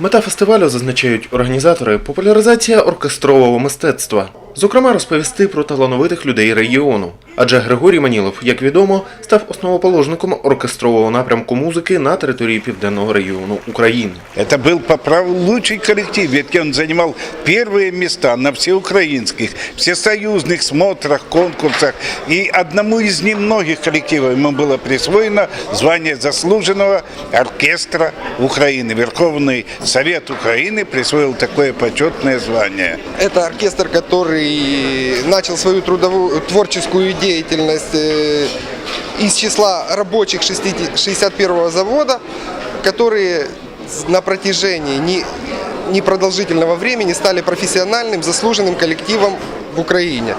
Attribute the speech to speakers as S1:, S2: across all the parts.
S1: Мета фестивалю, зазначають організатори, популяризація оркестрового мистецтва. Зокрема, розповісти про талановитих людей регіону. Адже Григорій Манілов, як відомо, став основоположником оркестрового напрямку музики на території південного регіону України.
S2: Это был по праву лучший коллектив, ведь он занимал первые места на всеукраинских, всесоюзных смотрах, конкурсах. И одному из немногих коллективов ему было присвоено звание заслуженного оркестра Украины. Верховный Совет Украины присвоил такое почетное звание.
S3: Это оркестр, который начал свою трудовую, творческую деятельность э, из числа рабочих 61-го завода, которые на протяжении не, непродолжительного времени стали профессиональным, заслуженным коллективом в Украине.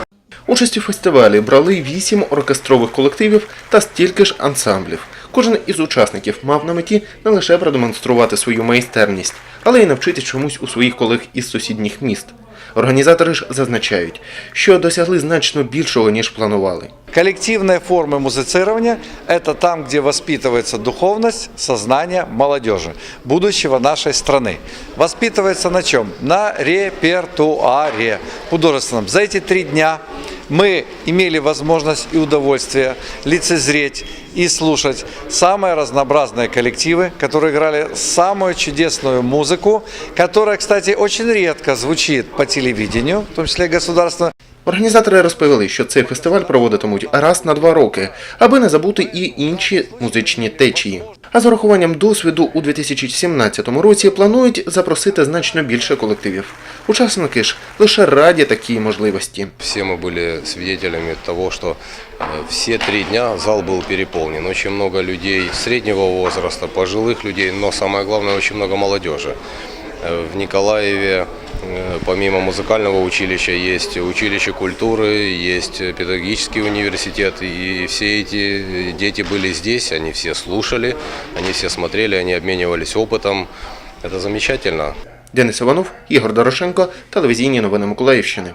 S1: Участь у фестивалі брали вісім оркестрових колективів та стільки ж ансамблів. Кожен із учасників мав на меті не лише продемонструвати свою майстерність, але й навчити чомусь у своїх колег із сусідніх міст. Організатори ж зазначають, що досягли значно більшого ніж планували.
S4: Коллективные формы музицирования – это там, где воспитывается духовность, сознание молодежи, будущего нашей страны. Воспитывается на чем? На репертуаре художественном. За эти три дня мы имели возможность и удовольствие лицезреть и слушать самые разнообразные коллективы, которые играли самую чудесную музыку, которая, кстати, очень редко звучит по телевидению, в том числе государственного.
S1: Організатори розповіли, що цей фестиваль проводитимуть раз на два роки, аби не забути і інші музичні течії. А з урахуванням досвіду у 2017 році планують запросити значно більше колективів. Учасники ж лише раді такій можливості.
S5: Все мы были свидетелями того, что э, все три дня зал был переполнен. Очень много людей среднего возраста, пожилых людей, но самое главное, очень много молодежи. Э, В Николаеве э, помимо музыкального училища есть училище культуры, есть педагогический университет. И все эти дети были здесь, они все слушали, они все смотрели, они обменивались опытом. Это замечательно.
S1: Денис Іванов, Ігор Дорошенко, телевізійні новини Миколаївщини.